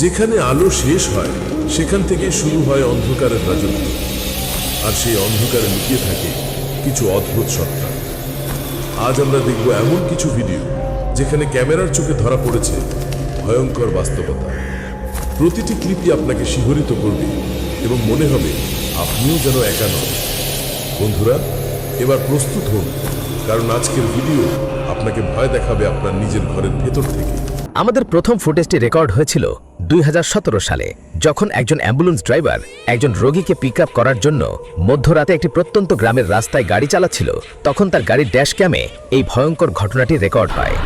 যেখানে আলো শেষ হয়, সেখান থেকে শুরু হয় অন্ধকারের রাজত্ব আর সেই অন্ধকারে লুকিয়ে থাকে কিছু অদ্ভুত সত্তা। আজ আমরা দেখব এমন কিছু ভিডিও যেখানে ক্যামেরার চোখে ধরা পড়েছে ভয়ঙ্কর বাস্তবতা। প্রতিটি ক্লিপই আপনাকে শিহরিত করবে এবং মনে হবে আপনিও যেন একা নন। বন্ধুরা, এবার প্রস্তুত হন, কারণ আজকের ভিডিও আপনাকে ভয় দেখাবে আপনার নিজের ঘরের ভেতর থেকে। আমাদের প্রথম ফুটেজটি রেকর্ড হয়েছিল দুই হাজার সতেরো সালে, যখন একজন অ্যাম্বুলেন্স ড্রাইভার একজন রোগীকে পিক করার জন্য মধ্যরাতে একটি প্রত্যন্ত গ্রামের রাস্তায় গাড়ি চালাচ্ছিল, তখন তার গাড়ির ড্যাশ ক্যামে এই ভয়ঙ্কর ঘটনাটি রেকর্ড হয়।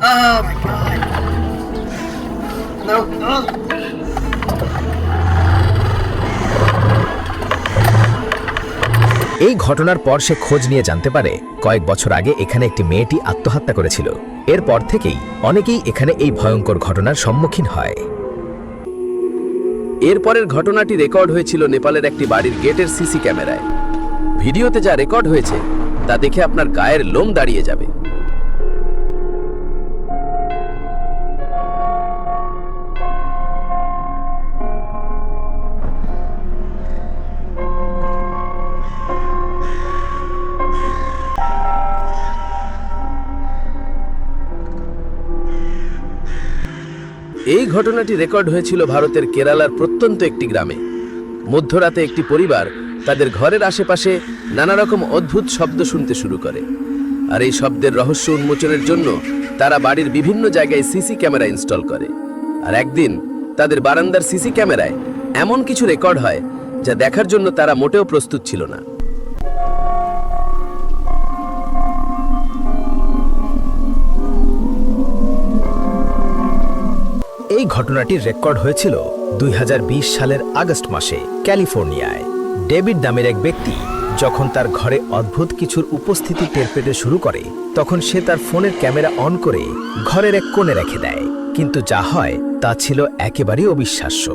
Oh. এই ঘটনার পর সে খোঁজ নিয়ে জানতে পারে কয়েক বছর আগে এখানে একটি মেয়েটি আত্মহত্যা করেছিল। এরপর থেকেই অনেকেই এখানে এই ভয়ঙ্কর ঘটনার সম্মুখীন হয়। এরপরের ঘটনাটি রেকর্ড হয়েছিল নেপালের একটি বাড়ির গেটের সিসি ক্যামেরায়। ভিডিওতে যা রেকর্ড হয়েছে, তা দেখে আপনার গায়ের লোম দাঁড়িয়ে যাবে। এই ঘটনাটি রেকর্ড হয়েছিল ভারতের কেরালার প্রত্যন্ত একটি গ্রামে। মধ্যরাতে একটি পরিবার তাদের ঘরের আশেপাশে নানা রকম অদ্ভুত শব্দ শুনতে শুরু করে। আর এই শব্দের রহস্য উন্মোচনের জন্য তারা বাড়ির বিভিন্ন জায়গায় সিসি ক্যামেরা ইনস্টল করে। আর একদিন তাদের বারান্দার সিসি ক্যামেরায় এমন কিছু রেকর্ড হয় যা দেখার জন্য তারা মোটেও প্রস্তুত ছিল না। এই ঘটনাটির রেকর্ড হয়েছিল দুই হাজার বিশ সালের আগস্ট মাসে ক্যালিফোর্নিয়ায় ডেভিড নামের এক ব্যক্তি যখন তার ঘরে অদ্ভুত কিছুর উপস্থিতি টের পেতে শুরু করে তখন সে তার ফোনের ক্যামেরা অন করে ঘরের এক কোণে রেখে দেয় কিন্তু যা হয় তা ছিল একেবারেই অবিশ্বাস্য!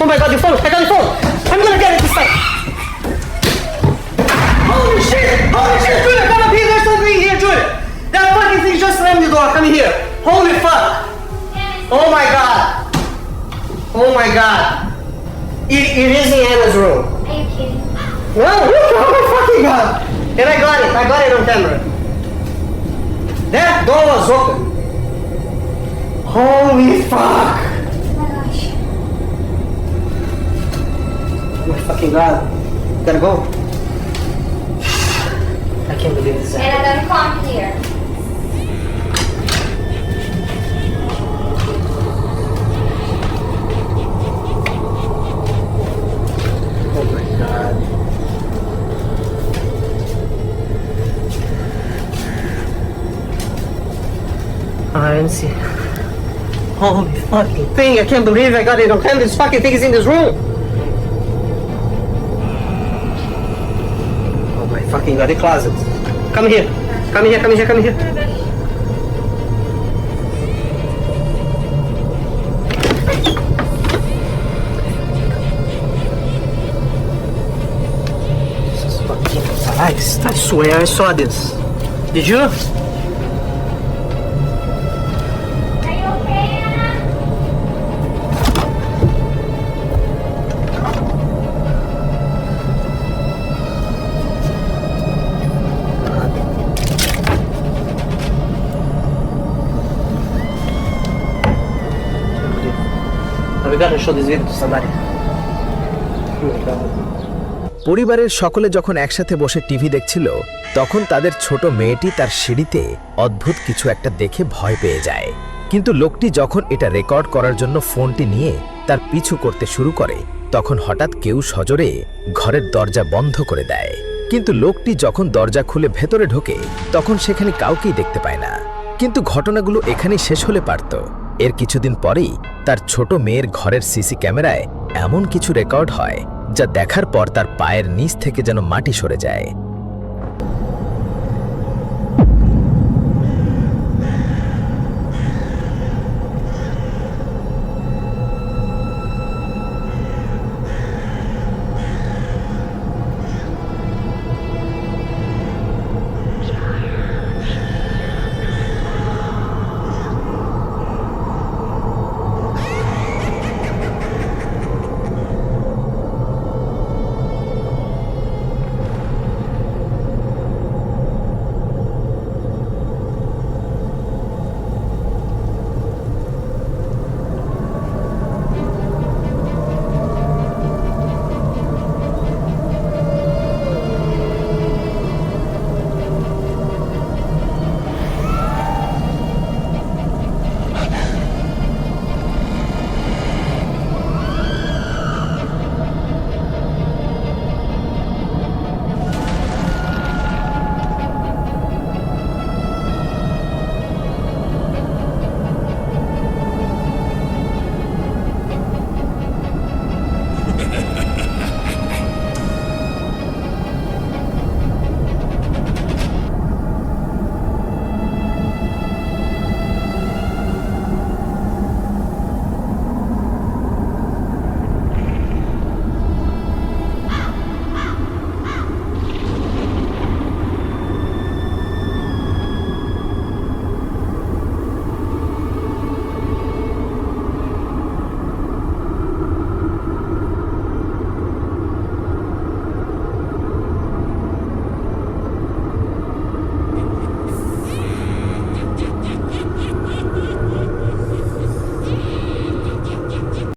Oh my god, your phone! I got your phone! My! It, it is in Anna's room. Are you kidding? No, oh my fucking god! And I got it, I got it on camera. That door was open. Holy fuck! Oh my gosh. Oh my fucking god. Gotta go. I can't believe this. And. I'm gonna come here. I didn't see. Holy fucking thing! I can't believe I got it on camera. This fucking thing is in this room. Oh my fucking god! The closet. Come here. Come here. Come here. Come here. Jesus fucking Christ. I swear I saw this. Did you Oh my god. পরিবারের সকলে যখন একসাথে বসে TV দেখছিল, তখন তাদের ছোট মেয়েটি তার সিঁড়িতে অদ্ভুত কিছু একটা দেখে ভয় পেয়ে যায়। কিন্তু লোকটি যখন এটা রেকর্ড করার জন্য ফোনটি নিয়ে তার পিছু করতে শুরু করে, তখন হঠাৎ কেউ সজোরে ঘরের দরজা বন্ধ করে দেয়। কিন্তু লোকটি যখন দরজা খুলে ভেতরে ঢোকে, তখন সেখানে কাউকেই দেখতে পায় না। কিন্তু ঘটনাগুলো এখানেই শেষ হলে পারত। এর কিছুদিন পরেই তার ছোট মেয়ের ঘরের সিসি ক্যামেরায় এমন কিছু রেকর্ড হয়, যা দেখার পর তার পায়ের নিচ থেকে যেন মাটি সরে যায়।